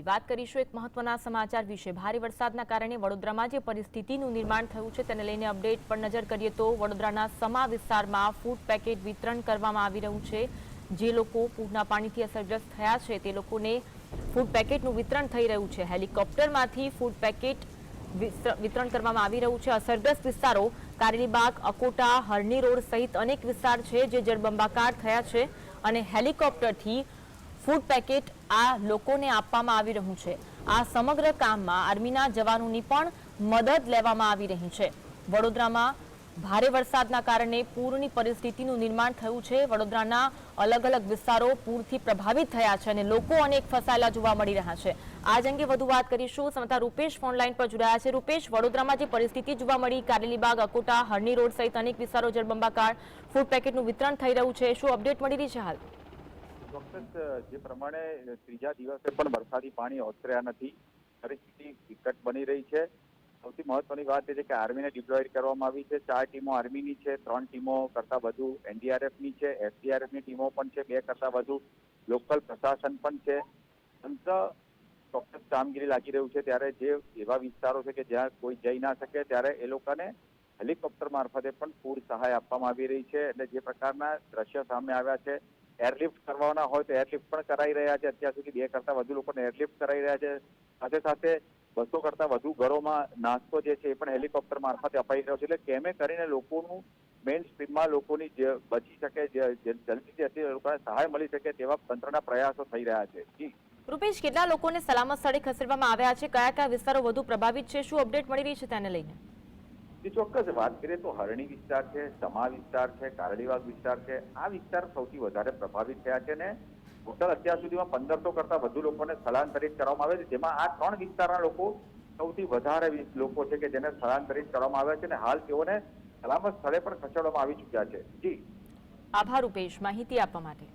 વાત કરીશું એક મહત્વના સમાચાર વિશે. ભારે વરસાદના કારણે વડોદરામાં જે પરિસ્થિતિનું નિર્માણ થયું છે તેને લઈને અપડેટ પર નજર કરીએ તો વડોદરાના સમા વિસ્તારમાં ફૂડ પેકેટ વિતરણ કરવામાં આવી રહ્યું છે. જે લોકો પૂરના પાણીથી અસરગ્રસ્ત થયા છે તે લોકોને ફૂડ પેકેટનું વિતરણ થઈ રહ્યું છે. હેલિકોપ્ટરમાંથી ફૂડ પેકેટ વિતરણ કરવામાં આવી રહ્યું છે. અસરગ્રસ્ત વિસ્તારો કારેલીબાગ, અકોટા, હરણી રોડ સહિત અનેક વિસ્તાર છે જે જળબંબાકાર થયા છે અને હેલિકોપ્ટરથી ફૂડ પેકેટ આ લોકોને આપવામાં આવી રહ્યું છે. આ સમગ્ર કામમાં આર્મીના જવાનોની પણ મદદ લેવામાં આવી રહી છે. વડોદરામાં ભારે વરસાદના કારણે પૂરની પરિસ્થિતિનું નિર્માણ થયું છે. વડોદરાના અલગ અલગ વિસ્તારો પૂરથી પ્રભાવિત થયા છે અને લોકો અનેક ફસાયેલા જોવા મળી રહ્યા છે. આજ અંગે વધુ વાત કરીશું. સમતા રૂપેશ ફોનલાઈન પર જોડાયા છે. રૂપેશ, વડોદરામાં જે પરિસ્થિતિ જોવા મળી કારેલીબાગ અકોટા, હરણી રોડ સહિત અનેક વિસ્તારો જળબંબાકાર ફૂડ પેકેટનું વિતરણ થઈ રહ્યું છે. શું અપડેટ મળી રહી છે હાલ? ચોક્કસ જે પ્રમાણે ત્રીજા દિવસે પણ વરસાદી પાણી ઓસર્યા નથી. પરિસ્થિતિ વિકટ બની રહી છે. સૌથી મહત્વની વાત એ છે કે આર્મીને ડિપ્લોય કરવામાં આવી છે. ચાર ટીમો આર્મીની છે, ત્રણ ટીમો કરતા વધુ એનડીઆરએફની છે, એસડીઆરએફની ટીમો પણ છે, બે કરતા વધુ લોકલ પ્રશાસન પણ છે. તંત્ર ચોક્કસ કામગીરી લાગી રહ્યું છે. ત્યારે જે એવા વિસ્તારો છે કે જ્યાં કોઈ જઈ ના શકે, ત્યારે એ લોકોને હેલિકોપ્ટર મારફતે પણ પૂર સહાય આપવામાં આવી રહી છે. એટલે જે પ્રકારના દ્રશ્ય સામે આવ્યા છે એરલિફ્ટ કરવાના હોય તો એરલિફ્ટ પણ કરાઈ રહ્યા છે. અત્યાર સુધી બે કરતા વધુ લોકોને એરલિફ્ટ કરાઈ રહ્યા છે. સાથે સાથે બસો કરતા વધુ ઘરોમાં નાસ્તો જે છે એ પણ હેલિકોપ્ટર મારફતે અપાઈ રહ્યો છે. એટલે કેમે કરીને લોકોનું મેઇન સ્ટ્રીમમાં લોકોની જે બચી શકે જલ્દી લોકોને સહાય મળી શકે તેવા તંત્રના પ્રયાસો થઈ રહ્યા છે. રૂપેશ, કેટલા લોકોને સલામત સ્થળે ખસેડવામાં આવ્યા છે? કયા કયા વિસ્તારો વધુ પ્રભાવિત છે? શું અપડેટ મળી રહી છે તેને લઈને? જે ચોક્કસ વાત કરીએ તો હરણી વિસ્તાર છે, સમા વિસ્તાર છે, કારડીવાગ વિસ્તાર છે. આ વિસ્તાર સૌથી વધારે પ્રભાવિત થયા છે ને ટોટલ અત્યાર સુધીમાં પંદરસો કરતા વધુ લોકોને સ્થળાંતરિત કરવામાં આવે છે. જેમાં આ ત્રણ વિસ્તારના લોકો સૌથી વધારે લોકો છે કે જેને સ્થળાંતરિત કરવામાં આવ્યા છે અને હાલ તેઓને સલામત સ્થળે પણ ખસેડવામાં આવી ચૂક્યા છે. જી. આભાર રૂપેશ માહિતી આપવા માટે.